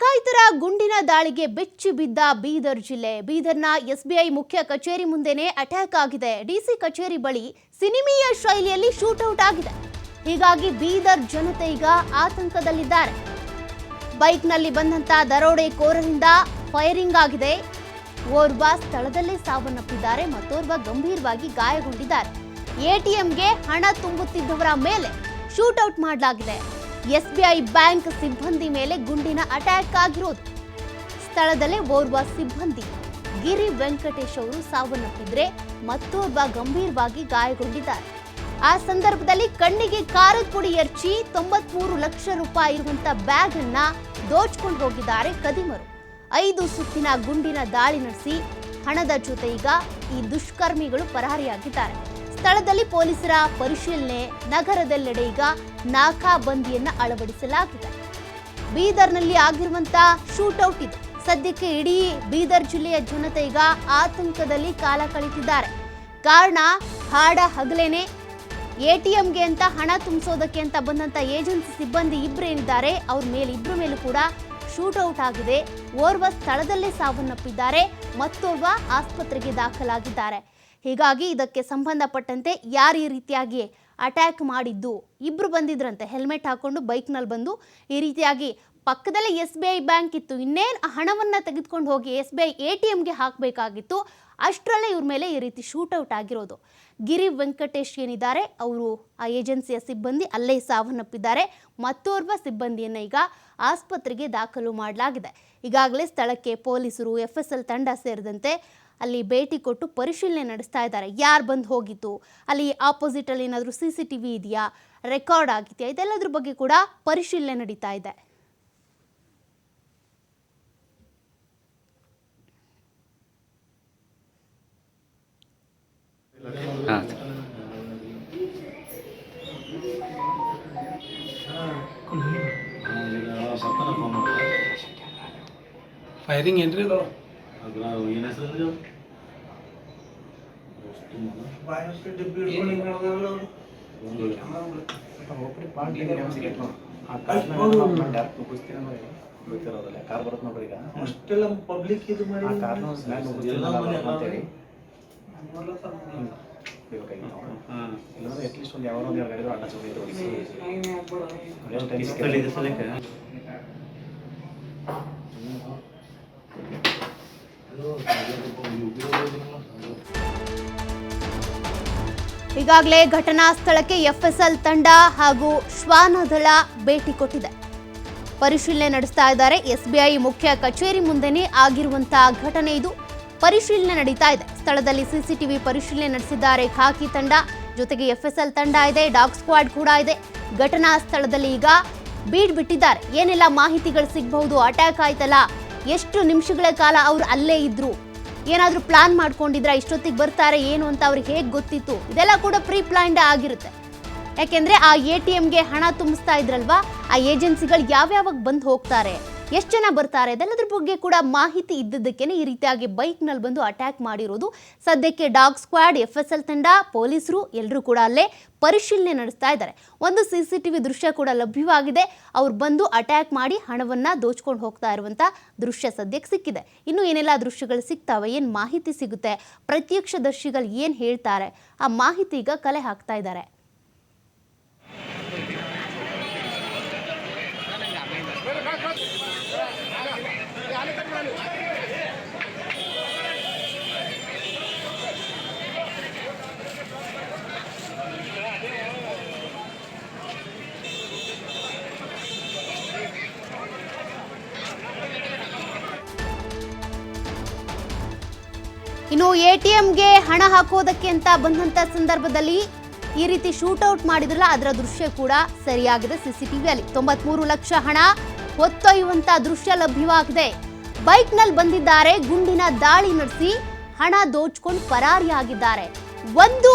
ಡಕಾಯಿತರ ಗುಂಡಿನ ದಾಳಿಗೆ ಬೆಚ್ಚಿ ಬಿದ್ದ ಬೀದರ್ ಜಿಲ್ಲೆ. ಬೀದರ್ನ ಎಸ್ಬಿಐ ಮುಖ್ಯ ಕಚೇರಿ ಮುಂದೆನೆ ಅಟ್ಯಾಕ್ ಆಗಿದೆ. ಡಿಸಿ ಕಚೇರಿ ಬಳಿ ಸಿನಿಮೀಯ ಶೈಲಿಯಲ್ಲಿ ಶೂಟೌಟ್ ಆಗಿದೆ. ಹೀಗಾಗಿ ಬೀದರ್ ಜನತೆ ಈಗ ಆತಂಕದಲ್ಲಿದ್ದಾರೆ. ಬೈಕ್ನಲ್ಲಿ ಬಂದಂತ ದರೋಡೆಕೋರರಿಂದ ಫೈರಿಂಗ್ ಆಗಿದೆ. ಓರ್ವ ಸ್ಥಳದಲ್ಲೇ ಸಾವನ್ನಪ್ಪಿದ್ದಾರೆ, ಮತ್ತೋರ್ವ ಗಂಭೀರವಾಗಿ ಗಾಯಗೊಂಡಿದ್ದಾರೆ. ಎಟಿಎಂಗೆ ಹಣ ತುಂಬುತ್ತಿದ್ದವರ ಮೇಲೆ ಶೂಟೌಟ್ ಮಾಡಲಾಗಿದೆ. ಎಸ್ಬಿಐ ಬ್ಯಾಂಕ್ ಸಿಬ್ಬಂದಿ ಮೇಲೆ ಗುಂಡಿನ ಅಟ್ಯಾಕ್ ಆಗಿರೋದು. ಸ್ಥಳದಲ್ಲೇ ಓರ್ವ ಸಿಬ್ಬಂದಿ. ಗಿರಿ ವೆಂಕಟೇಶ್ ಅವರು ಸಾವನ್ನಪ್ಪಿದ್ರೆ ಮತ್ತೋರ್ವ ಗಂಭೀರವಾಗಿ ಗಾಯಗೊಂಡಿದ್ದಾರೆ. ಆ ಸಂದರ್ಭದಲ್ಲಿ ಕಣ್ಣಿಗೆ ಕಾರದ ಪುಡಿ ಎರಚಿ ತೊಂಬತ್ಮೂರು ಲಕ್ಷ ರೂಪಾಯಿ ಇರುವಂತ ಬ್ಯಾಗ್ ಅನ್ನ ದೋಚ್ಕೊಂಡು ಹೋಗಿದ್ದಾರೆ ಕದಿಮರು. ಐದು ಸುತ್ತಿನ ಗುಂಡಿನ ದಾಳಿ ನಡೆಸಿ ಹಣದ ಜೊತೆ ಈಗ ಈ ದುಷ್ಕರ್ಮಿಗಳು ಪರಾರಿಯಾಗಿದ್ದಾರೆ. ಸ್ಥಳದಲ್ಲಿ ಪೊಲೀಸರ ಪರಿಶೀಲನೆ ನಗರದೆಲ್ಲೆಡೆ ಈಗ ನಾಕಾಬಂದಿಯನ್ನ ಅಳವಡಿಸಲಾಗಿದೆ. ಬೀದರ್ನಲ್ಲಿ ಆಗಿರುವಂತ ಶೂಟೌಟ್ ಇದೆ. ಸದ್ಯಕ್ಕೆ ಇಡೀ ಬೀದರ್ ಜಿಲ್ಲೆಯ ಜನತೆ ಈಗ ಆತಂಕದಲ್ಲಿ ಕಾಲ ಕಳೀತಿದ್ದಾರೆ ಕಾರಣ ಹಾಡ ಹಗಲೇನೆ. ಎಟಿಎಂಗೆ ಅಂತ ಹಣ ತುಂಬಿಸೋದಕ್ಕೆ ಅಂತ ಬಂದಂತ ಏಜೆನ್ಸಿ ಸಿಬ್ಬಂದಿ ಇಬ್ಬರೇನಿದ್ದಾರೆ ಅವ್ರ ಮೇಲೆ ಇಬ್ಬರ ಮೇಲೂ ಕೂಡ ಶೂಟೌಟ್ ಆಗಿದೆ. ಓರ್ವ ಸ್ಥಳದಲ್ಲೇ ಸಾವನ್ನಪ್ಪಿದ್ದಾರೆ. ಮತ್ತೋರ್ವ ಆಸ್ಪತ್ರೆಗೆ ದಾಖಲಾಗಿದ್ದಾರೆ. ಹೀಗಾಗಿ ಇದಕ್ಕೆ ಸಂಬಂಧಪಟ್ಟಂತೆ ಯಾರು ಈ ರೀತಿಯಾಗಿ ಅಟ್ಯಾಕ್ ಮಾಡಿದ್ದು? ಇಬ್ರು ಬಂದಿದ್ರಂತೆ ಹೆಲ್ಮೆಟ್ ಹಾಕೊಂಡು ಬೈಕ್ನಲ್ಲಿ ಬಂದು. ಈ ರೀತಿಯಾಗಿ ಪಕ್ಕದಲ್ಲೇ ಎಸ್ ಬಿ ಐ ಬ್ಯಾಂಕ್ ಇತ್ತು. ಇನ್ನೇನು ಹಣವನ್ನು ತೆಗೆದುಕೊಂಡು ಹೋಗಿ S B I A T ಎಮ್ಗೆ ಹಾಕಬೇಕಾಗಿತ್ತು. ಅಷ್ಟರಲ್ಲೇ ಇವ್ರ ಮೇಲೆ ಈ ರೀತಿ ಶೂಟೌಟ್ ಆಗಿರೋದು. ಗಿರಿ ವೆಂಕಟೇಶ್ ಏನಿದ್ದಾರೆ? ಅವರು ಆ ಏಜೆನ್ಸಿಯ ಸಿಬ್ಬಂದಿ, ಅಲ್ಲೇ ಸಾವನ್ನಪ್ಪಿದ್ದಾರೆ. ಮತ್ತೋರ್ವ ಸಿಬ್ಬಂದಿಯನ್ನು ಈಗ ಆಸ್ಪತ್ರೆಗೆ ದಾಖಲು ಮಾಡಲಾಗಿದೆ. ಈಗಾಗಲೇ ಸ್ಥಳಕ್ಕೆ ಪೊಲೀಸರು ಎಫ್ ಎಸ್ ಎಲ್ ತಂಡ ಸೇರಿದಂತೆ ಅಲ್ಲಿ ಭೇಟಿ ಕೊಟ್ಟು ಪರಿಶೀಲನೆ ನಡೆಸ್ತಾ ಇದ್ದಾರೆ. ಯಾರು ಬಂದು ಹೋಗಿತ್ತು ಅಲ್ಲಿ ಆಪೋಸಿಟಲ್ಲಿ ಏನಾದರೂ ಸಿ ಸಿ ಟಿ ಇದೆಯಾ? ರೆಕಾರ್ಡ್ ಆಗಿದೆಯಾ? ಇದೆಲ್ಲದ್ರ ಬಗ್ಗೆ ಕೂಡ ಪರಿಶೀಲನೆ ನಡೀತಾ ಇದೆ. ಫೈರಿಂಗ್ ಏನ್ರಿ? ಅದು ಕಾರ್ ಬರುತ್ತೆ ನೋಡ್ರಿ ಈಗ ಅಷ್ಟೆಲ್ಲ ಪಬ್ಲಿಕ್ ಇದು ಮಾಡಿ ಕಾರ್ನ ಅಂತೇಳಿ ಇಲ್ಲಾಂದ್ರೆ ಅಟ್ಲೀಸ್ಟ್ ಒಂದು ಯಾವ ಒಂದು ಎರಡು ಗಾಡಿಗಳು ಅಡ್ಡ ಈಗಾಗಲೇ ಘಟನಾ ಸ್ಥಳಕ್ಕೆ ಎಫ್ಎಸ್ಎಲ್ ತಂಡ ಹಾಗೂ ಶ್ವಾನದಳ ಭೇಟಿ ಕೊಟ್ಟಿದೆ. ಪರಿಶೀಲನೆ ನಡೆಸ್ತಾ ಇದ್ದಾರೆ. ಎಸ್ಬಿಐ ಮುಖ್ಯ ಕಚೇರಿ ಮುಂದೆನೇ ಆಗಿರುವಂತಹ ಘಟನೆ ಇದು. ಪರಿಶೀಲನೆ ನಡೀತಾ ಇದೆ. ಸ್ಥಳದಲ್ಲಿ ಸಿಸಿಟಿವಿ ಪರಿಶೀಲನೆ ನಡೆಸಿದ್ದಾರೆ ಖಾಕಿ ತಂಡ. ಜೊತೆಗೆ ಎಫ್ಎಸ್ಎಲ್ ತಂಡ ಇದೆ, ಡಾಗ್ ಸ್ಕ್ವಾಡ್ ಕೂಡ ಇದೆ. ಘಟನಾ ಸ್ಥಳದಲ್ಲಿ ಈಗ ಬೀಡ್ ಬಿಟ್ಟಿದ್ದಾರೆ ಏನೆಲ್ಲ ಮಾಹಿತಿಗಳು ಸಿಗಬಹುದು? ಅಟ್ಯಾಕ್ ಆಯ್ತಲ್ಲ? ಎಷ್ಟು ನಿಮಿಷಗಳ ಕಾಲ ಅವ್ರು ಅಲ್ಲೇ ಇದ್ರು? ಏನಾದರೂ ಪ್ಲಾನ್ ಮಾಡ್ಕೊಂಡಿದ್ರ? ಇಷ್ಟೊತ್ತಿಗೆ ಬರ್ತಾರೆ ಏನು ಅಂತ ಅವ್ರಿಗೆ ಹೇಗೆ ಗೊತ್ತಿತ್ತು? ಇದೆಲ್ಲ ಕೂಡ ಪ್ರೀ ಪ್ಲಾನ್ಡ್ ಆಗಿರುತ್ತೆ. ಯಾಕೆಂದ್ರೆ ಆ ಎ ಟಿ ಎಮ್ಗೆ ಹಣ ತುಂಬಿಸ್ತಾ ಇದ್ರಲ್ವಾ? ಆ ಏಜೆನ್ಸಿಗಳು ಯಾವ್ಯಾವಾಗ ಬಂದು ಹೋಗ್ತಾರೆ? ಎಷ್ಟು ಜನ ಬರ್ತಾರೆ? ಅದೆಲ್ಲದ್ರ ಬಗ್ಗೆ ಕೂಡ ಮಾಹಿತಿ ಇದ್ದದ್ದಕ್ಕೇನೆ ಈ ರೀತಿಯಾಗಿ ಬೈಕ್ನಲ್ಲಿ ಬಂದು ಅಟ್ಯಾಕ್ ಮಾಡಿರೋದು. ಸದ್ಯಕ್ಕೆ dog squad F S L ತಂಡ, ಪೊಲೀಸರು ಎಲ್ಲರೂ ಕೂಡ ಅಲ್ಲೇ ಪರಿಶೀಲನೆ ನಡೆಸ್ತಾ ಇದ್ದಾರೆ. ಒಂದು ಸಿ ಸಿ ಟಿ ವಿ ದೃಶ್ಯ ಕೂಡ ಲಭ್ಯವಾಗಿದೆ. ಅವ್ರು ಬಂದು ಅಟ್ಯಾಕ್ ಮಾಡಿ ಹಣವನ್ನ ದೋಚ್ಕೊಂಡು ಹೋಗ್ತಾ ಇರುವಂಥ ದೃಶ್ಯ ಸದ್ಯಕ್ಕೆ ಸಿಕ್ಕಿದೆ. ಇನ್ನು ಏನೆಲ್ಲ ದೃಶ್ಯಗಳು ಸಿಗ್ತಾವೆ, ಏನು ಮಾಹಿತಿ ಸಿಗುತ್ತೆ, ಪ್ರತ್ಯಕ್ಷದರ್ಶಿಗಳು ಏನು ಹೇಳ್ತಾರೆ, ಆ ಮಾಹಿತಿ ಈಗ ಕಲೆ ಹಾಕ್ತಾ ಇದ್ದಾರೆ. ಇನ್ನು ಎ ಟಿ ಎಂಗೆ ಹಣ ಹಾಕೋದಕ್ಕೆ ಅಂತ ಬಂದಂತ ಸಂದರ್ಭದಲ್ಲಿ ಈ ರೀತಿ ಶೂಟೌಟ್ ಮಾಡಿದ್ರಲ್ಲ, ಅದರ ದೃಶ್ಯ ಕೂಡ ಸರಿಯಾಗಿದೆ ಸಿಸಿಟಿವಿಯಲ್ಲಿ. ತೊಂಬತ್ಮೂರು ಲಕ್ಷ ಹಣ ಹೊತ್ತೊಯ್ಯುವಂತ ದೃಶ್ಯ ಲಭ್ಯವಾಗಿದೆ. ಬೈಕ್ನಲ್ಲಿ ಬಂದಿದ್ದಾರೆ, ಗುಂಡಿನ ದಾಳಿ ನಡೆಸಿ ಹಣ ದೋಚ್ಕೊಂಡು ಪರಾರಿಯಾಗಿದ್ದಾರೆ. ಒಂದು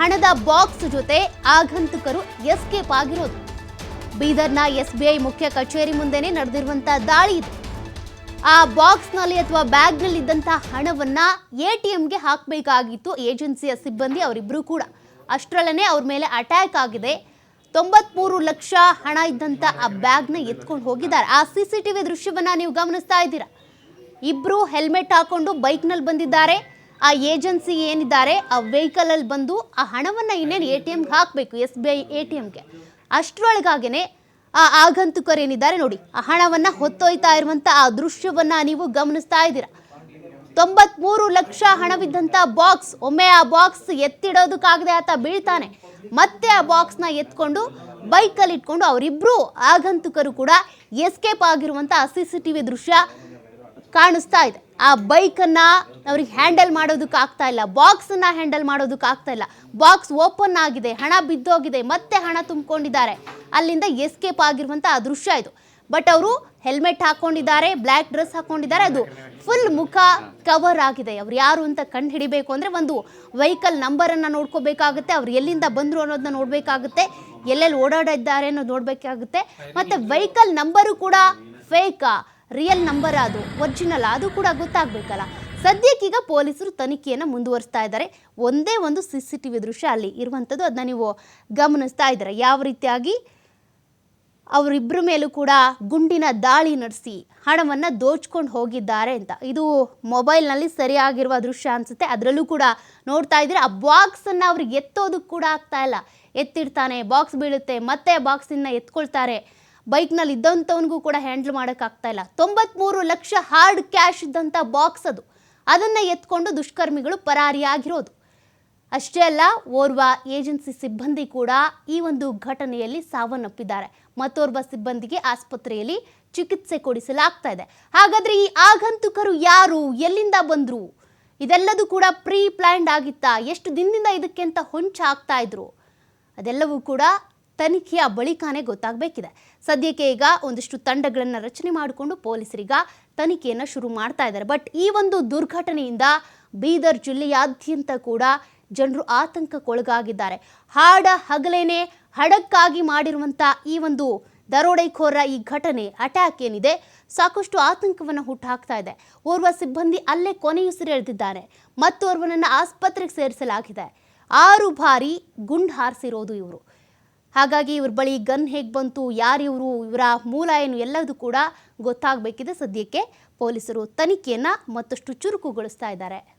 ಹಣದ ಬಾಕ್ಸ್ ಜೊತೆ ಆಗಂತುಕರು ಎಸ್ಕೇಪ್ ಆಗಿರೋದು. ಬೀದರ್ನ ಎಸ್ಬಿಐ ಮುಖ್ಯ ಕಚೇರಿ ಮುಂದೆನೆ ನಡೆದಿರುವಂತಹ ದಾಳಿ ಇದು. ಆ ಬಾಕ್ಸ್ನಲ್ಲಿ ಅಥವಾ ಬ್ಯಾಗ್ನಲ್ಲಿ ಇದ್ದಂತಹ ಹಣವನ್ನ ಎ ಟಿ ಎಮ್ಗೆ ಹಾಕಬೇಕಾಗಿತ್ತು ಏಜೆನ್ಸಿಯ ಸಿಬ್ಬಂದಿ ಅವರಿಬ್ಬರು ಕೂಡ. ಅಷ್ಟರಲ್ಲೇ ಅವ್ರ ಮೇಲೆ ಅಟ್ಯಾಕ್ ಆಗಿದೆ. ತೊಂಬತ್ಮೂರು ಲಕ್ಷ ಹಣ ಇದ್ದಂತ ಆ ಬ್ಯಾಗ್ನ ಎತ್ಕೊಂಡು ಹೋಗಿದ್ದಾರೆ. ಆ ಸಿ ಸಿ ಟಿವಿ ದೃಶ್ಯವನ್ನ ನೀವು ಗಮನಿಸ್ತಾ ಇದ್ದೀರಾ? ಇಬ್ರು ಹೆಲ್ಮೆಟ್ ಹಾಕೊಂಡು ಬೈಕ್ನಲ್ಲಿ ಬಂದಿದ್ದಾರೆ. ಆ ಏಜೆನ್ಸಿ ಏನಿದ್ದಾರೆ? ಆ ವೆಹಿಕಲ್ ಅಲ್ಲಿ ಬಂದು ಆ ಹಣವನ್ನ ಇನ್ನೇನು ಎ ಟಿ ಎಮ್ಗೆ ಹಾಕಬೇಕು, S B I A T ಎಮ್ಗೆ. ಅಷ್ಟರೊಳಗಾಗೇನೆ ಆ ಆಗಂತುಕರೇನಿದ್ದಾರೆ ನೋಡಿ, ಆ ಹಣವನ್ನು ಹೊತ್ತೊಯ್ತಾ ಇರುವಂತ ಆ ದೃಶ್ಯವನ್ನು ನೀವು ಗಮನಿಸ್ತಾ ಇದ್ದೀರಾ. ತೊಂಬತ್ಮೂರು ಲಕ್ಷ ಹಣವಿದ್ದಂತ ಬಾಕ್ಸ್, ಒಮ್ಮೆ ಆ ಬಾಕ್ಸ್ ಎತ್ತಿಡೋದಕ್ಕಾಗದೆ ಆತ ಬೀಳ್ತಾನೆ. ಮತ್ತೆ ಆ ಬಾಕ್ಸ್ನ ಎತ್ಕೊಂಡು ಬೈಕಲ್ಲಿ ಇಟ್ಕೊಂಡು ಅವರಿಬ್ಬರು ಆಗಂತುಕರು ಕೂಡ ಎಸ್ಕೇಪ್ ಆಗಿರುವಂತ ಸಿ ಸಿ ಟಿ ವಿ ದೃಶ್ಯ ಕಾಣಿಸ್ತಾ ಇದೆ. ಆ ಬೈಕನ್ನು ಅವ್ರಿಗೆ ಹ್ಯಾಂಡಲ್ ಮಾಡೋದಕ್ಕೆ ಆಗ್ತಾ ಇಲ್ಲ. ಬಾಕ್ಸನ್ನ ಹ್ಯಾಂಡಲ್ ಮಾಡೋದಕ್ಕೆ ಆಗ್ತಾ ಇಲ್ಲ. ಬಾಕ್ಸ್ ಓಪನ್ ಆಗಿದೆ, ಹಣ ಬಿದ್ದೋಗಿದೆ, ಮತ್ತೆ ಹಣ ತುಂಬಿಕೊಂಡಿದ್ದಾರೆ. ಅಲ್ಲಿಂದ ಎಸ್ಕೇಪ್ ಆಗಿರುವಂಥ ಆ ದೃಶ್ಯ ಇದು. ಬಟ್ ಅವರು ಹೆಲ್ಮೆಟ್ ಹಾಕೊಂಡಿದ್ದಾರೆ ಬ್ಲ್ಯಾಕ್ ಡ್ರೆಸ್ ಹಾಕೊಂಡಿದ್ದಾರೆ. ಅದು ಫುಲ್ ಮುಖ ಕವರ್ ಆಗಿದೆ. ಅವ್ರು ಯಾರು ಅಂತ ಕಂಡು ಹಿಡಿಬೇಕು ಅಂದರೆ ಒಂದು ವೆಹಿಕಲ್ ನಂಬರನ್ನು ನೋಡ್ಕೋಬೇಕಾಗುತ್ತೆ. ಅವ್ರು ಎಲ್ಲಿಂದ ಬಂದರು ಅನ್ನೋದನ್ನ ನೋಡಬೇಕಾಗುತ್ತೆ. ಎಲ್ಲೆಲ್ಲಿ ಓಡಾಡಿದ್ದಾರೆ ಅನ್ನೋದು ನೋಡಬೇಕಾಗುತ್ತೆ. ಮತ್ತು ವೆಹಿಕಲ್ ನಂಬರು ಕೂಡ ಫೇಕಾ ರಿಯಲ್ ನಂಬರ್ ಅದು ಒರಿಜಿನಲ್ ಅದು ಕೂಡ ಗೊತ್ತಾಗಬೇಕಲ್ಲ. ಸದ್ಯಕ್ಕೀಗ ಪೊಲೀಸರು ತನಿಖೆಯನ್ನು ಮುಂದುವರಿಸ್ತಾ ಇದ್ದಾರೆ. ಒಂದೇ ಒಂದು ಸಿ ಸಿ ಟಿ ವಿ ದೃಶ್ಯ ಅಲ್ಲಿ ಇರುವಂಥದ್ದು ಅದನ್ನ ನೀವು ಗಮನಿಸ್ತಾ ಇದ್ದಾರೆ. ಯಾವ ರೀತಿಯಾಗಿ ಅವರಿಬ್ಬರ ಮೇಲೂ ಕೂಡ ಗುಂಡಿನ ದಾಳಿ ನಡೆಸಿ ಹಣವನ್ನು ದೋಚ್ಕೊಂಡು ಹೋಗಿದ್ದಾರೆ ಅಂತ. ಇದು ಮೊಬೈಲ್ನಲ್ಲಿ ಸರಿಯಾಗಿರುವ ದೃಶ್ಯ ಅನಿಸುತ್ತೆ. ಅದರಲ್ಲೂ ಕೂಡ ನೋಡ್ತಾ ಇದ್ರೆ ಆ ಬಾಕ್ಸನ್ನು ಅವ್ರಿಗೆ ಎತ್ತೋದಕ್ಕೆ ಕೂಡ ಆಗ್ತಾ ಇಲ್ಲ. ಎತ್ತಿಡ್ತಾನೆ ಬಾಕ್ಸ್ ಬೀಳುತ್ತೆ, ಮತ್ತೆ ಬಾಕ್ಸಿನ ಎತ್ಕೊಳ್ತಾರೆ. ಬೈಕ್ನಲ್ಲಿ ಇದ್ದಂಥವನಿಗೂ ಕೂಡ ಹ್ಯಾಂಡಲ್ ಮಾಡೋಕ್ಕಾಗ್ತಾ ಇಲ್ಲ. ತೊಂಬತ್ಮೂರು ಲಕ್ಷ ಹಾರ್ಡ್ ಕ್ಯಾಶ್ ಇದ್ದಂಥ ಬಾಕ್ಸ್ ಅದು. ಅದನ್ನು ಎತ್ಕೊಂಡು ದುಷ್ಕರ್ಮಿಗಳು ಪರಾರಿಯಾಗಿರೋದು ಅಷ್ಟೇ ಅಲ್ಲ, ಓರ್ವ ಏಜೆನ್ಸಿ ಸಿಬ್ಬಂದಿ ಕೂಡ ಈ ಒಂದು ಘಟನೆಯಲ್ಲಿ ಸಾವನ್ನಪ್ಪಿದ್ದಾರೆ. ಮತ್ತೋರ್ವ ಸಿಬ್ಬಂದಿಗೆ ಆಸ್ಪತ್ರೆಯಲ್ಲಿ ಚಿಕಿತ್ಸೆ ಕೊಡಿಸಲಾಗ್ತಾ ಇದೆ. ಹಾಗಾದರೆ ಈ ಆಗಂತುಕರು ಯಾರು? ಎಲ್ಲಿಂದ ಬಂದರು? ಇದೆಲ್ಲದೂ ಕೂಡ ಪ್ರೀ ಪ್ಲ್ಯಾಂಡ್ ಆಗಿತ್ತಾ? ಎಷ್ಟು ದಿನದಿಂದ ಇದಕ್ಕೆ ಅಂತ ಹೊಂಚ ಆಗ್ತಾ ಇದ್ರು? ಅದೆಲ್ಲವೂ ಕೂಡ ತನಿಖೆಯ ಬಳಿಕನೇ ಗೊತ್ತಾಗಬೇಕಿದೆ. ಸದ್ಯಕ್ಕೆ ಈಗ ಒಂದಿಷ್ಟು ತಂಡಗಳನ್ನು ರಚನೆ ಮಾಡಿಕೊಂಡು ಪೊಲೀಸರೀಗ ತನಿಖೆಯನ್ನು ಶುರು ಮಾಡ್ತಾ ಇದ್ದಾರೆ. ಬಟ್ ಈ ಒಂದು ದುರ್ಘಟನೆಯಿಂದ ಬೀದರ್ ಜಿಲ್ಲೆಯಾದ್ಯಂತ ಕೂಡ ಜನರು ಆತಂಕಕ್ಕೊಳಗಾಗಿದ್ದಾರೆ. ಹಾಡ ಹಗಲೇನೆ ಹಡಕ್ಕಾಗಿ ಮಾಡಿರುವಂಥ ಈ ಒಂದು ದರೋಡೆಕೋರ ಈ ಘಟನೆ ಅಟ್ಯಾಕ್ ಏನಿದೆ ಸಾಕಷ್ಟು ಆತಂಕವನ್ನು ಹುಟ್ಟುಹಾಕ್ತಾ ಇದೆ. ಓರ್ವ ಸಿಬ್ಬಂದಿ ಅಲ್ಲೇ ಕೊನೆಯುಸಿರೆಳೆದಿದ್ದಾರೆ ಮತ್ತೋರ್ವನನ್ನು ಆಸ್ಪತ್ರೆಗೆ ಸೇರಿಸಲಾಗಿದೆ. ಆರು ಬಾರಿ ಗುಂಡು ಹಾರಿಸಿರೋದು ಇವರು. ಹಾಗಾಗಿ ಇವ್ರ ಬಳಿ ಗನ್ ಹೇಗೆ ಬಂತು ಯಾರಿವರು ಇವರ ಮೂಲ ಏನು ಎಲ್ಲದೂ ಕೂಡ ಗೊತ್ತಾಗಬೇಕಿದೆ ಸದ್ಯಕ್ಕೆ. ಪೊಲೀಸರು ತನಿಖೆಯನ್ನು ಮತ್ತಷ್ಟು ಚುರುಕುಗೊಳಿಸ್ತಾ ಇದ್ದಾರೆ.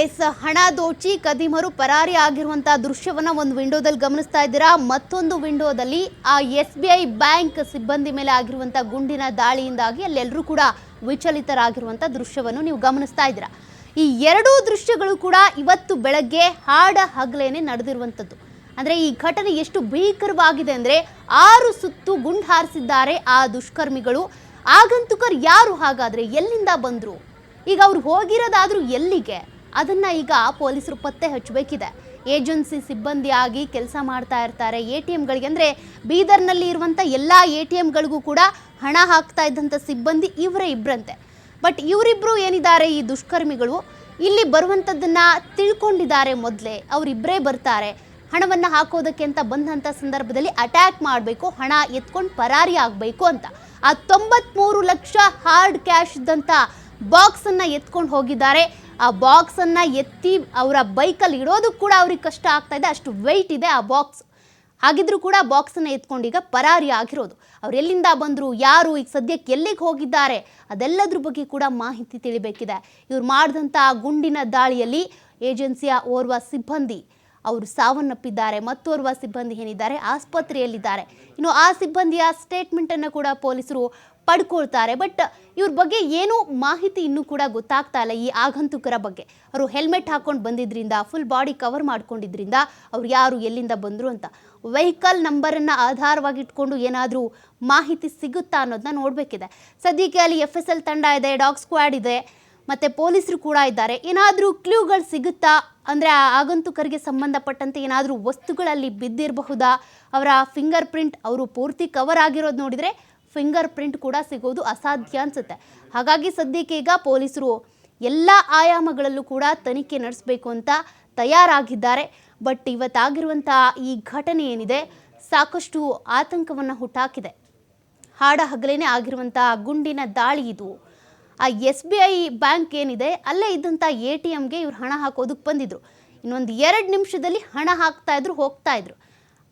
ಎಸ್ ಹಣ ದೋಚಿ ಕದಿಮರು ಪರಾರಿ ಆಗಿರುವಂತಹ ದೃಶ್ಯವನ್ನ ಒಂದು ವಿಂಡೋದಲ್ಲಿ ಗಮನಿಸ್ತಾ ಇದ್ದೀರಾ? ಮತ್ತೊಂದು ವಿಂಡೋದಲ್ಲಿ ಆ ಎಸ್ ಬಿ ಐ ಬ್ಯಾಂಕ್ ಸಿಬ್ಬಂದಿ ಮೇಲೆ ಆಗಿರುವಂತಹ ಗುಂಡಿನ ದಾಳಿಯಿಂದಾಗಿ ಅಲ್ಲೆಲ್ಲರೂ ಕೂಡ ವಿಚಲಿತರಾಗಿರುವಂಥ ದೃಶ್ಯವನ್ನು ನೀವು ಗಮನಿಸ್ತಾ ಇದ್ದೀರಾ? ಈ ಎರಡೂ ದೃಶ್ಯಗಳು ಕೂಡ ಇವತ್ತು ಬೆಳಗ್ಗೆ ಹಾಡ ಹಗಲೇನೆ ನಡೆದಿರುವಂಥದ್ದು ಅಂದ್ರೆ ಈ ಘಟನೆ ಎಷ್ಟು ಭೀಕರವಾಗಿದೆ ಅಂದ್ರೆ ಆರು ಸುತ್ತು ಗುಂಡು ಹಾರಿಸಿದ್ದಾರೆ ಆ ದುಷ್ಕರ್ಮಿಗಳು. ಆಗಂತುಕರು ಯಾರು ಹಾಗಾದ್ರೆ ಎಲ್ಲಿಂದ ಬಂದ್ರು? ಈಗ ಅವ್ರು ಹೋಗಿರೋದಾದರೂ ಎಲ್ಲಿಗೆ? ಅದನ್ನ ಈಗ ಪೊಲೀಸರು ಪತ್ತೆ ಹಚ್ಚಬೇಕಿದೆ. ಏಜೆನ್ಸಿ ಸಿಬ್ಬಂದಿಯಾಗಿ ಕೆಲಸ ಮಾಡ್ತಾ ಇರ್ತಾರೆ ಎ ಟಿ ಎಮ್ಗಳಿಗೆ ಅಂದರೆ ಬೀದರ್ನಲ್ಲಿ ಇರುವಂಥ ಎಲ್ಲ ಎ ಟಿ ಎಮ್ಗಳಿಗೂ ಕೂಡ ಹಣ ಹಾಕ್ತಾ ಇದ್ದಂಥ ಸಿಬ್ಬಂದಿ ಇವರೇ ಇಬ್ಬರಂತೆ ಬಟ್ ಇವರಿಬ್ಬರು ಏನಿದ್ದಾರೆ ಈ ದುಷ್ಕರ್ಮಿಗಳು? ಇಲ್ಲಿ ಬರುವಂಥದ್ದನ್ನು ತಿಳ್ಕೊಂಡಿದ್ದಾರೆ ಮೊದಲೇ. ಅವರಿಬ್ಬರೇ ಬರ್ತಾರೆ. ಹಣವನ್ನು ಹಾಕೋದಕ್ಕೆ ಅಂತ ಬಂದಂಥ ಸಂದರ್ಭದಲ್ಲಿ ಅಟ್ಯಾಕ್ ಮಾಡಬೇಕು, ಹಣ ಎತ್ಕೊಂಡು ಪರಾರಿ ಆಗಬೇಕು ಅಂತ. ಆ ತೊಂಬತ್ಮೂರು ಲಕ್ಷ ಹಾರ್ಡ್ ಕ್ಯಾಶ್ ಇದ್ದಂಥ ಬಾಕ್ಸನ್ನು ಎತ್ಕೊಂಡು ಹೋಗಿದ್ದಾರೆ. ಆ ಬಾಕ್ಸನ್ನು ಎತ್ತಿ ಅವರ ಬೈಕಲ್ಲಿ ಇಡೋದಕ್ಕೆ ಕೂಡ ಅವ್ರಿಗೆ ಕಷ್ಟ ಆಗ್ತಾ ಇದೆ. ಅಷ್ಟು ವೆಯ್ಟ್ ಇದೆ ಆ ಬಾಕ್ಸ್ ಹಾಗಿದ್ರೂ ಕೂಡ ಬಾಕ್ಸನ್ನು ಎತ್ಕೊಂಡು ಈಗ ಪರಾರಿ ಆಗಿರೋದು. ಅವ್ರು ಎಲ್ಲಿಂದ ಬಂದರು, ಯಾರು, ಈಗ ಸದ್ಯಕ್ಕೆ ಎಲ್ಲಿಗೆ ಹೋಗಿದ್ದಾರೆ? ಅದೆಲ್ಲದ್ರ ಬಗ್ಗೆ ಕೂಡ ಮಾಹಿತಿ ತಿಳಿಬೇಕಿದೆ. ಇವ್ರು ಮಾಡಿದಂಥ ಗುಂಡಿನ ದಾಳಿಯಲ್ಲಿ ಏಜೆನ್ಸಿಯ ಓರ್ವ ಸಿಬ್ಬಂದಿ ಅವರು ಸಾವನ್ನಪ್ಪಿದ್ದಾರೆ. ಮತ್ತೋರ್ವ ಸಿಬ್ಬಂದಿ ಏನಿದ್ದಾರೆ? ಆಸ್ಪತ್ರೆಯಲ್ಲಿದ್ದಾರೆ. ಇನ್ನು ಆ ಸಿಬ್ಬಂದಿಯ ಸ್ಟೇಟ್ಮೆಂಟನ್ನು ಕೂಡ ಪೊಲೀಸರು ಪಡ್ಕೊಳ್ತಾರೆ. ಬಟ್ ಇವ್ರ ಬಗ್ಗೆ ಏನೂ ಮಾಹಿತಿ ಇನ್ನೂ ಕೂಡ ಗೊತ್ತಾಗ್ತಾ ಇಲ್ಲ ಈ ಆಗಂತುಕರ ಬಗ್ಗೆ. ಅವರು ಹೆಲ್ಮೆಟ್ ಹಾಕೊಂಡು ಬಂದಿದ್ರಿಂದ ಫುಲ್ ಬಾಡಿ ಕವರ್ ಮಾಡ್ಕೊಂಡಿದ್ರಿಂದ ಅವ್ರು ಯಾರು ಎಲ್ಲಿಂದ ಬಂದರು ಅಂತ. ವೆಹಿಕಲ್ ನಂಬರನ್ನು ಆಧಾರವಾಗಿ ಇಟ್ಕೊಂಡು ಏನಾದರೂ ಮಾಹಿತಿ ಸಿಗುತ್ತಾ ಅನ್ನೋದನ್ನ ನೋಡಬೇಕಿದೆ. ಸದ್ಯಕ್ಕೆ ಅಲ್ಲಿ ಎಫ್ ಎಸ್ ಎಲ್ ತಂಡ ಇದೆ ಡಾಗ್ ಸ್ಕ್ವಾಡ್ ಇದೆ, ಮತ್ತು ಪೊಲೀಸರು ಕೂಡ ಇದ್ದಾರೆ. ಏನಾದರೂ ಕ್ಲೂಗಳು ಸಿಗುತ್ತಾ? ಅಂದರೆ ಆ ಆಗಂತುಕರಿಗೆ ಸಂಬಂಧಪಟ್ಟಂತೆ ಏನಾದರೂ ವಸ್ತುಗಳಲ್ಲಿ ಬಿದ್ದಿರಬಹುದಾ? ಅವರ ಫಿಂಗರ್ ಪ್ರಿಂಟ್ ಅವರು ಪೂರ್ತಿ ಕವರ್ ಆಗಿರೋದು ನೋಡಿದರೆ ಫಿಂಗರ್ ಪ್ರಿಂಟ್ ಕೂಡ ಸಿಗೋದು ಅಸಾಧ್ಯ ಅನಿಸುತ್ತೆ. ಹಾಗಾಗಿ ಸದ್ಯಕ್ಕೆ ಈಗ ಪೊಲೀಸರು ಎಲ್ಲ ಆಯಾಮಗಳಲ್ಲೂ ಕೂಡ ತನಿಖೆ ನಡೆಸಬೇಕು ಅಂತ ತಯಾರಾಗಿದ್ದಾರೆ. ಬಟ್ ಇವತ್ತಾಗಿರುವಂಥ ಈ ಘಟನೆ ಏನಿದೆ, ಸಾಕಷ್ಟು ಆತಂಕವನ್ನು ಹುಟ್ಟಾಕಿದೆ. ಹಾಡ ಹಗಲೇನೆ ಆಗಿರುವಂಥ ಗುಂಡಿನ ದಾಳಿ ಇದು. ಆ ಎಸ್ ಬಿ ಐ ಬ್ಯಾಂಕ್ ಏನಿದೆ, ಅಲ್ಲೇ ಇದ್ದಂಥ ಎ ಟಿ ಎಮ್ಗೆ ಇವ್ರು ಹಣ ಹಾಕೋದಕ್ಕೆ ಬಂದಿದ್ರು. ಇನ್ನೊಂದು ಎರಡು ನಿಮಿಷದಲ್ಲಿ ಹಣ ಹಾಕ್ತಾ ಇದ್ರು, ಹೋಗ್ತಾ ಇದ್ರು.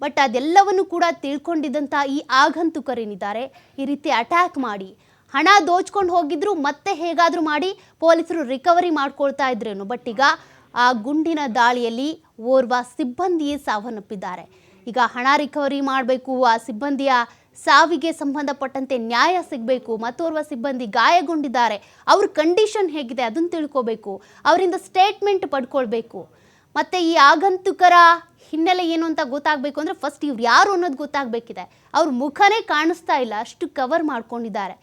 ಬಟ್ ಅದೆಲ್ಲವನ್ನು ಕೂಡ ತಿಳ್ಕೊಂಡಿದ್ದಂಥ ಈ ಆಗಂತುಕರೇನಿದ್ದಾರೆ, ಈ ರೀತಿ ಅಟ್ಯಾಕ್ ಮಾಡಿ, ಹಣ ದೋಚ್ಕೊಂಡು ಹೋಗಿದ್ರು, ಮತ್ತೆ ಹೇಗಾದರೂ ಮಾಡಿ ಪೊಲೀಸರು ರಿಕವರಿ ಮಾಡ್ಕೊಳ್ತಾ ಇದ್ರೇನು. ಬಟ್ ಈಗ ಆ ಗುಂಡಿನ ದಾಳಿಯಲ್ಲಿ ಓರ್ವ ಸಿಬ್ಬಂದಿಯೇ ಸಾವನ್ನಪ್ಪಿದ್ದಾರೆ. ಈಗ ಹಣ ರಿಕವರಿ ಮಾಡಬೇಕು, ಆ ಸಿಬ್ಬಂದಿಯ ಸಾವಿಗೆ ಸಂಬಂಧಪಟ್ಟಂತೆ ನ್ಯಾಯ ಸಿಗಬೇಕು, ಮತ್ತೋರ್ವ ಸಿಬ್ಬಂದಿ ಗಾಯಗೊಂಡಿದ್ದಾರೆ, ಅವ್ರ ಕಂಡೀಷನ್ ಹೇಗಿದೆ ಅದನ್ನು ತಿಳ್ಕೊಬೇಕು, ಅವರಿಂದ ಸ್ಟೇಟ್ಮೆಂಟ್ ಪಡ್ಕೊಳ್ಬೇಕು. ಮತ್ತು ಈ ಆಗಂತುಕರ ಹಿನ್ನೆಲೆ ಏನು ಅಂತ ಗೊತ್ತಾಗಬೇಕು ಅಂದರೆ ಫಸ್ಟ್ ಇವ್ರು ಯಾರು ಅನ್ನೋದು ಗೊತ್ತಾಗಬೇಕಿದೆ. ಅವ್ರ ಮುಖನೇ ಕಾಣಿಸ್ತಾ ಇಲ್ಲ, ಅಷ್ಟು ಕವರ್ ಮಾಡ್ಕೊಂಡಿದ್ದಾರೆ.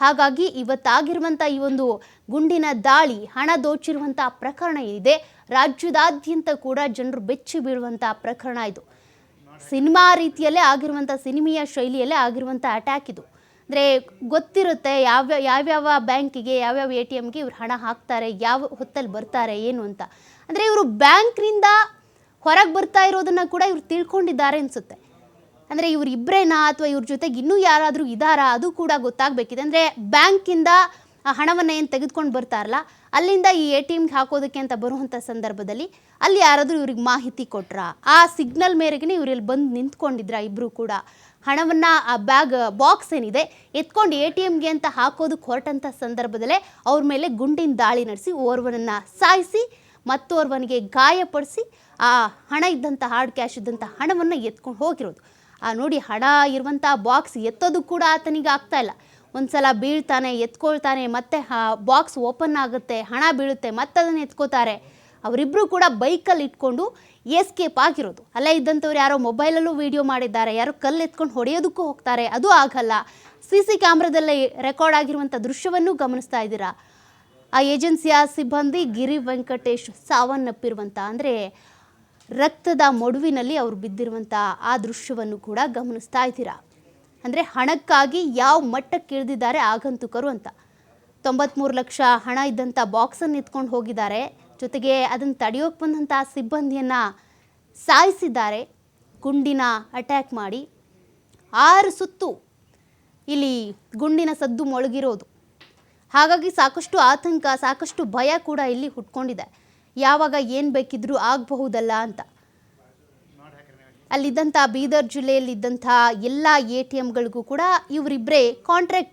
ಹಾಗಾಗಿ ಇವತ್ತಾಗಿರುವಂಥ ಈ ಒಂದು ಗುಂಡಿನ ದಾಳಿ, ಹಣ ದೋಚಿರುವಂಥ ಪ್ರಕರಣ ಏನಿದೆ ರಾಜ್ಯದಾದ್ಯಂತ ಕೂಡ ಜನರು ಬೆಚ್ಚಿ ಬೀಳುವಂಥ ಪ್ರಕರಣ ಇದು. ಸಿನಿಮಾ ರೀತಿಯಲ್ಲೇ ಆಗಿರುವಂಥ ಸಿನಿಮೆಯ ಶೈಲಿಯಲ್ಲೇ ಆಗಿರುವಂಥ ಅಟ್ಯಾಕ್ ಇದು. ಅಂದರೆ ಗೊತ್ತಿರುತ್ತೆ ಯಾವ, ಯಾವ್ಯಾವ ಬ್ಯಾಂಕಿಗೆ, ಯಾವ್ಯಾವ ಎ ಟಿ ಎಮ್ಗೆ ಇವ್ರು ಹಣ ಹಾಕ್ತಾರೆ, ಯಾವ ಹೊತ್ತಲ್ಲಿ ಬರ್ತಾರೆ, ಏನು ಅಂತ. ಅಂದರೆ ಇವರು ಬ್ಯಾಂಕ್ನಿಂದ ಹೊರಗೆ ಬರ್ತಾ ಇರೋದನ್ನು ಕೂಡ ಇವ್ರು ತಿಳ್ಕೊಂಡಿದ್ದಾರೆ ಅನಿಸುತ್ತೆ. ಅಂದರೆ ಇವರು ಇಬ್ಬರೇನಾ ಅಥವಾ ಇವ್ರ ಜೊತೆಗೆ ಇನ್ನೂ ಯಾರಾದರೂ ಇದ್ದಾರಾ ಅದು ಕೂಡ ಗೊತ್ತಾಗಬೇಕಿದೆ. ಅಂದರೆ ಬ್ಯಾಂಕಿಂದ ಆ ಹಣವನ್ನು ಏನು ತೆಗೆದುಕೊಂಡು ಬರ್ತಾರಲ್ಲ, ಅಲ್ಲಿಂದ ಈ ಎ ಟಿ ಎಮ್ಗೆ ಹಾಕೋದಕ್ಕೆ ಅಂತ ಬರುವಂಥ ಸಂದರ್ಭದಲ್ಲಿ ಅಲ್ಲಿ ಯಾರಾದರೂ ಇವ್ರಿಗೆ ಮಾಹಿತಿ ಕೊಟ್ರಾ? ಆ ಸಿಗ್ನಲ್ ಮೇರೆಗೆ ಇವ್ರು ಇಲ್ಲಿ ಬಂದು ನಿಂತ್ಕೊಂಡಿದ್ರ ಇಬ್ಬರು ಕೂಡ. ಹಣವನ್ನು ಆ ಬ್ಯಾಗ್, ಬಾಕ್ಸ್ ಏನಿದೆ ಎತ್ಕೊಂಡು ಎ ಟಿ ಎಮ್ಗೆ ಅಂತ ಹಾಕೋದಕ್ಕೆ ಹೊರಟಂಥ ಸಂದರ್ಭದಲ್ಲೇ ಅವ್ರ ಮೇಲೆ ಗುಂಡಿನ ದಾಳಿ ನಡೆಸಿ ಓರ್ವನನ್ನು ಸಾಯಿಸಿ ಮತ್ತೋರ್ವನಿಗೆ ಗಾಯಪಡಿಸಿ ಆ ಹಣ ಇದ್ದಂಥ ಹಾರ್ಡ್ ಕ್ಯಾಶ್ ಇದ್ದಂಥ ಹಣವನ್ನು ಎತ್ಕೊಂಡು ಹೋಗಿರೋದು. ಆ ನೋಡಿ ಹಣ ಇರುವಂಥ ಬಾಕ್ಸ್ ಎತ್ತೋದು ಕೂಡ ಆತನಿಗೆ ಆಗ್ತಾ ಇಲ್ಲ. ಒಂದ್ಸಲ ಬೀಳ್ತಾನೆ, ಎತ್ಕೊಳ್ತಾನೆ, ಮತ್ತೆ ಬಾಕ್ಸ್ ಓಪನ್ ಆಗುತ್ತೆ, ಹಣ ಬೀಳುತ್ತೆ ಮತ್ತೆ ಅದನ್ನು ಎತ್ಕೋತಾರೆ. ಅವರಿಬ್ಬರು ಕೂಡ ಬೈಕಲ್ಲಿ ಇಟ್ಕೊಂಡು ಎಸ್ಕೇಪ್ ಆಗಿರೋದು. ಅಲ್ಲೇ ಇದ್ದಂಥವ್ರು ಯಾರೋ ಮೊಬೈಲಲ್ಲೂ ವೀಡಿಯೋ ಮಾಡಿದ್ದಾರೆ, ಯಾರೋ ಕಲ್ಲು ಎತ್ಕೊಂಡು ಹೊಡೆಯೋದಕ್ಕೂ ಹೋಗ್ತಾರೆ. ಅದು ಆಗಲ್ಲ. ಸಿ ಸಿ ಕ್ಯಾಮ್ರಾದಲ್ಲೇ ರೆಕಾರ್ಡ್ ಆಗಿರುವಂಥ ದೃಶ್ಯವನ್ನು ಗಮನಿಸ್ತಾ ಇದ್ದೀರಾ? ಆ ಏಜೆನ್ಸಿಯ ಸಿಬ್ಬಂದಿ ಗಿರಿ ವೆಂಕಟೇಶ್ ಸಾವನ್ನಪ್ಪಿರುವಂಥ ಅಂದರೆ ರಕ್ತದ ಮಡುವಿನಲ್ಲಿ ಅವರು ಬಿದ್ದಿರುವಂಥ ಆ ದೃಶ್ಯವನ್ನು ಕೂಡ ಗಮನಿಸ್ತಾ ಇದ್ದೀರಾ? ಅಂದರೆ ಹಣಕ್ಕಾಗಿ ಯಾವ ಮಟ್ಟಕ್ಕೆ ಇಳಿದಿದ್ದಾರೆ ಆಗಂತುಕರು ಅಂತ. ತೊಂಬತ್ಮೂರು ಲಕ್ಷ ಹಣ ಇದ್ದಂಥ ಬಾಕ್ಸನ್ನು ಎತ್ಕೊಂಡು ಹೋಗಿದ್ದಾರೆ. ಜೊತೆಗೆ ಅದನ್ನು ತಡೆಯೋಕೆ ಬಂದಂಥ ಸಿಬ್ಬಂದಿಯನ್ನು ಸಾಯಿಸಿದ್ದಾರೆ. ಗುಂಡಿನ ಅಟ್ಯಾಕ್ ಮಾಡಿ. ಆರು ಸುತ್ತು ಇಲ್ಲಿ ಗುಂಡಿನ ಸದ್ದು ಮೊಳಗಿರೋದು. ಹಾಗಾಗಿ ಸಾಕಷ್ಟು ಆತಂಕ, ಸಾಕಷ್ಟು ಭಯ ಕೂಡ ಇಲ್ಲಿ ಹುಟ್ಕೊಂಡಿದೆ. ಯಾವಾಗ ಏನು ಬೇಕಿದ್ರೂ ಆಗಬಹುದಲ್ಲ ಅಂತ. ಅಲ್ಲಿದ್ದಂಥ ಬೀದರ್ ಜಿಲ್ಲೆಯಲ್ಲಿದ್ದಂಥ ಎಲ್ಲ ಎ ಟಿ ಎಮ್ಗಳಿಗೂ ಕೂಡ ಇವರಿಬ್ಬರೇ ಕಾಂಟ್ರಾಕ್ಟ್